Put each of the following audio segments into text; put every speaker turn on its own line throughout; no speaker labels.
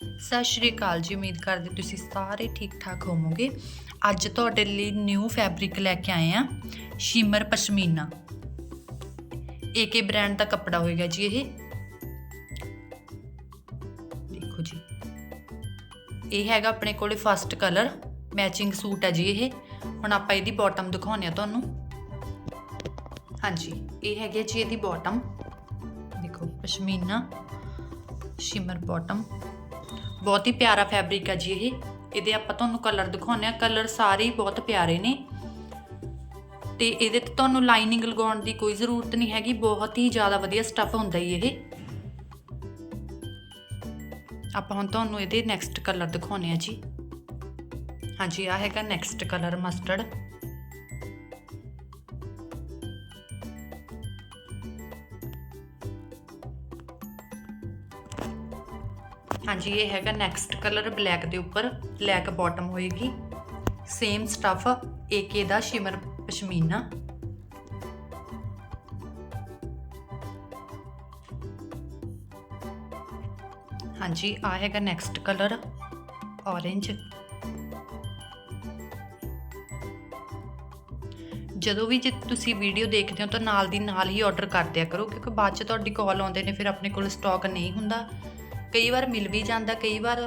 ਸਤਿ ਸ਼੍ਰੀ ਅਕਾਲ ਜੀ, ਉਮੀਦ ਕਰਦੇ ਤੁਸੀਂ ਸਾਰੇ ਠੀਕ ਠਾਕ ਹੋਵੋਗੇ। ਅੱਜ ਤੁਹਾਡੇ ਲਈ ਨਿਊ ਫੈਬਰਿਕ ਲੈ ਕੇ ਆਏ ਆ ਸ਼ਿਮਰ ਪਸ਼ਮੀਨਾ। ਏਕੇ ਬ੍ਰਾਂਡ ਦਾ ਕੱਪੜਾ ਹੋਏਗਾ ਜੀ ਇਹ। ਦੇਖੋ ਜੀ। ਇਹ ਹੈਗਾ ਆਪਣੇ ਕੋਲੇ ਫਸਟ ਕਲਰ ਮੈਚਿੰਗ ਸੂਟ ਹੈ ਜੀ ਇਹ। ਹੁਣ ਆਪਾਂ ਇਹਦੀ ਬਾਟਮ ਦਿਖਾਉਂਦੇ ਆ ਤੁਹਾਨੂੰ। ਹਾਂਜੀ, ਇਹ ਹੈਗੀ ਹੈ ਜੀ ਇਹਦੀ ਬਾਟਮ ਦੇਖੋ, ਪਸ਼ਮੀਨਾ, ਸ਼ਿਮਰ ਬਾਟਮ ਬਹੁਤ ਹੀ ਪਿਆਰਾ ਫੈਬਰਿਕ ਆ ਜੀ ਇਹ। ਇਹਦੇ ਆਪਾਂ ਤੁਹਾਨੂੰ ਕਲਰ ਦਿਖਾਉਂਦੇ ਆ ਕਲਰ ਸਾਰੇ ਬਹੁਤ ਪਿਆਰੇ ਨੇ। ਤੇ ਇਹਦੇ ਤੇ ਤੁਹਾਨੂੰ ਲਾਈਨਿੰਗ ਲਗਾਉਣ ਦੀ ਕੋਈ ਜ਼ਰੂਰਤ ਨਹੀਂ ਹੈਗੀ। ਬਹੁਤ ਹੀ ਜ਼ਿਆਦਾ ਵਧੀਆ ਸਟੱਫ ਹੁੰਦਾ ਹੀ ਇਹ। ਆਪਾਂ ਹੁਣ ਤੁਹਾਨੂੰ ਇਹਦੇ ਨੈਕਸਟ ਕਲਰ ਦਿਖਾਉਂਦੇ ਆ ਜੀ। ਹਾਂਜੀ ਆ ਹੈਗਾ ਨੈਕਸਟ ਕਲਰ ਮਸਟਰਡ ਹਾਂਜੀ, ਇਹ ਹੈਗਾ ਨੈਕਸਟ ਕਲਰ ਬਲੈਕ ਦੇ ਉੱਪਰ ਬਲੈਕ ਬਾਟਮ ਹੋਏਗੀ। ਸੇਮ ਸਟਫ ਏਕੇ ਦਾ ਸ਼ਿਮਰ ਪਸ਼ਮੀਨਾ। ਹਾਂਜੀ, ਆ ਹੈਗਾ ਨੈਕਸਟ ਕਲਰ orange ਜਦੋਂ ਵੀ ਜੇ ਤੁਸੀਂ ਵੀਡੀਓ ਦੇਖਦੇ ਹੋ ਤਾਂ ਨਾਲ ਦੀ ਨਾਲ ਹੀ ਆਰਡਰ ਕਰ ਦਿਆ ਕਰੋ, ਕਿਉਂਕਿ ਬਾਅਦ ਚ ਤੁਹਾਡੀ ਕਾਲ ਆਉਂਦੇ ਨੇ, ਫਿਰ ਆਪਣੇ ਕੋਲ ਸਟਾਕ ਨਹੀਂ ਹੁੰਦਾ। ਕਈ ਵਾਰ ਮਿਲ ਵੀ ਜਾਂਦਾ, ਕਈ ਵਾਰ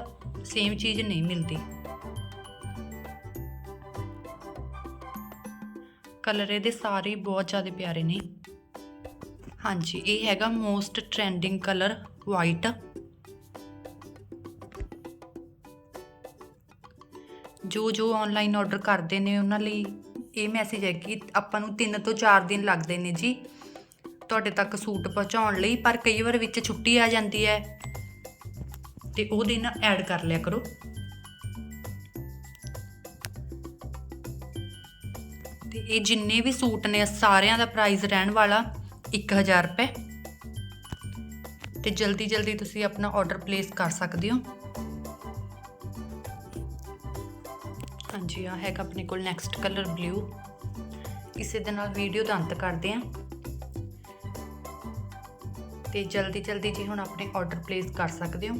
ਸੇਮ ਚੀਜ਼ ਨਹੀਂ ਮਿਲਦੀ। ਕਲਰ ਇਹਦੇ ਸਾਰੇ ਬਹੁਤ ਜ਼ਿਆਦਾ ਪਿਆਰੇ ਨੇ। ਹਾਂਜੀ, ਇਹ ਹੈਗਾ ਮੋਸਟ ਟ੍ਰੈਂਡਿੰਗ ਕਲਰ ਵਾਈਟ ਜੋ ਜੋ ਆਨਲਾਈਨ ਆਰਡਰ ਕਰਦੇ ਨੇ, ਉਹਨਾਂ ਲਈ ਇਹ ਮੈਸੇਜ ਹੈ ਕਿ ਆਪਾਂ ਨੂੰ 3 ਤੋਂ 4 ਦਿਨ ਲੱਗਦੇ ਨੇ ਜੀ। ਤੁਹਾਡੇ ਤੱਕ ਸੂਟ ਪਹੁੰਚਾਉਣ ਲਈ, ਪਰ ਕਈ ਵਾਰ ਵਿੱਚ ਛੁੱਟੀ ਆ ਜਾਂਦੀ ਹੈ। ਤੇ ਉਹ ਨਾਲ ਐਡ ਕਰ ਲਿਆ ਕਰੋ। ਤੇ ਇਹ ਜਿੰਨੇ ਵੀ ਸੂਟ ਨੇ, ਸਾਰਿਆਂ ਦਾ ਪ੍ਰਾਈਸ ਰਹਿਣ ਵਾਲਾ 1000 ਰੁਪਏ। ਤੇ ਜਲਦੀ ਜਲਦੀ ਤੁਸੀਂ ਆਪਣਾ ਆਰਡਰ ਪਲੇਸ ਕਰ ਸਕਦੇ ਹੋ। ਹਾਂਜੀ ਆ ਹੈਗਾ ਆਪਣੇ ਕੋਲ ਨੈਕਸਟ ਕਲਰ ਬਲੂ ਇਸੇ ਦੇ ਨਾਲ ਵੀਡੀਓ ਦਾ ਅੰਤ ਕਰਦੇ ਹਾਂ। ਤੇ ਜਲਦੀ ਜਲਦੀ ਜੀ ਹੁਣ ਆਪਣੇ ਆਰਡਰ ਪਲੇਸ ਕਰ ਸਕਦੇ ਹੋ।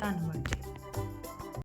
ਧੰਨਵਾਦ ਜੀ।